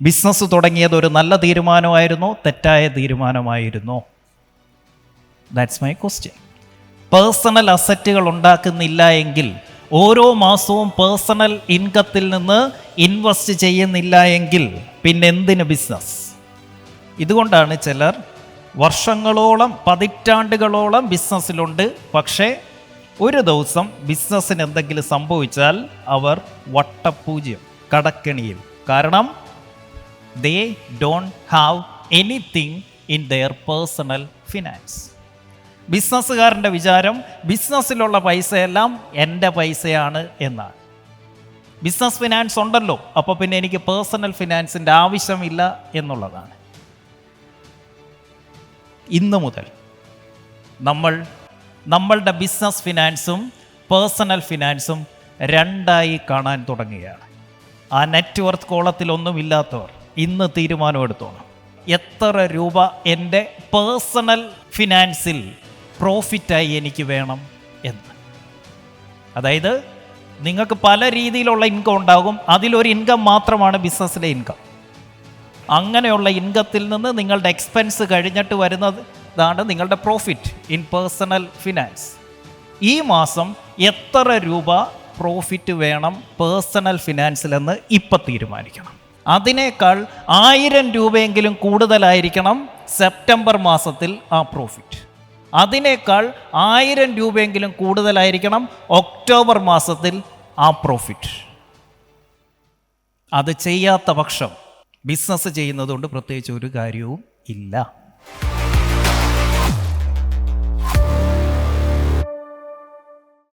Business തുടങ്ങിയത് ഒരു നല്ല തീരുമാനമായിരുന്നോ തെറ്റായ തീരുമാനമായിരുന്നോ. ദാറ്റ്സ് മൈ ക്വസ്റ്റ്യൻ പേഴ്സണൽ അസറ്റുകൾ ഉണ്ടാക്കുന്നില്ല എങ്കിൽ ഓരോ മാസവും പേഴ്സണൽ ഇൻകത്തിൽ നിന്ന് ഇൻവെസ്റ്റ് ചെയ്യുന്നില്ല എങ്കിൽ പിന്നെ എന്തിന് ബിസിനസ് ഇതുകൊണ്ടാണ് ചിലർ വർഷങ്ങളോളം പതിറ്റാണ്ടുകളോളം ബിസിനസ്സിലുണ്ട് പക്ഷേ ഒരു ദിവസം ബിസിനസ്സിന് എന്തെങ്കിലും സംഭവിച്ചാൽ അവർ വട്ടപൂജ്യം കടക്കണിയിൽ. കാരണം they don't have anything in their personal finance ബിസിനസ്സുകാരന്റെ വിചാരം ബിസിനസ്സിലുള്ള പൈസയെല്ലാം എന്റെ പൈസയാണ് എന്നാണ്. ബിസിനസ് ഫിനാൻസ് ഉണ്ടല്ലോ അപ്പോൾ പിന്നെ എനിക്ക് പേഴ്സണൽ ഫിനാൻസിന്റെ ആവശ്യമില്ല എന്നുള്ളതാണ്. ഇന്ന് മുതൽ നമ്മൾ നമ്മളുടെ ബിസിനസ് ഫിനാൻസും പേഴ്സണൽ ഫിനാൻസും രണ്ടായി കാണാൻ തുടങ്ങുകയാണ്. ആ നെറ്റ്വർത്ത് കോളത്തിലൊന്നും ഇല്ലാത്തവർ ഇന്ന് തീരുമാനമെടുത്തോണം. എത്ര രൂപ എന്റെ പേഴ്സണൽ ഫിനാൻസിൽ പ്രോഫിറ്റായി എനിക്ക് വേണം എന്ന്. അതായത് നിങ്ങൾക്ക് പല രീതിയിലുള്ള ഇൻകം ഉണ്ടാകും. അതിലൊരു ഇൻകം മാത്രമാണ് ബിസിനസ്സിലെ ഇൻകം അങ്ങനെയുള്ള ഇൻകത്തിൽ നിന്ന് നിങ്ങളുടെ എക്സ്പെൻസ് കഴിഞ്ഞിട്ട് വരുന്നത് ഇതാണ് നിങ്ങളുടെ പ്രോഫിറ്റ് ഇൻ പേഴ്സണൽ ഫിനാൻസ് ഈ മാസം എത്ര രൂപ പ്രോഫിറ്റ് വേണം പേഴ്സണൽ ഫിനാൻസിലെന്ന് ഇപ്പം തീരുമാനിക്കണം. അതിനേക്കാൾ ആയിരം രൂപയെങ്കിലും കൂടുതലായിരിക്കണം സെപ്റ്റംബർ മാസത്തിൽ ആ പ്രോഫിറ്റ് അതിനേക്കാൾ ആയിരം രൂപയെങ്കിലും കൂടുതലായിരിക്കണം ഒക്ടോബർ മാസത്തിൽ ആ പ്രോഫിറ്റ് അത് ചെയ്യാത്ത പക്ഷം ബിസിനസ് ചെയ്യുന്നതുകൊണ്ട് പ്രത്യേകിച്ച് ഒരു കാര്യവും ഇല്ല.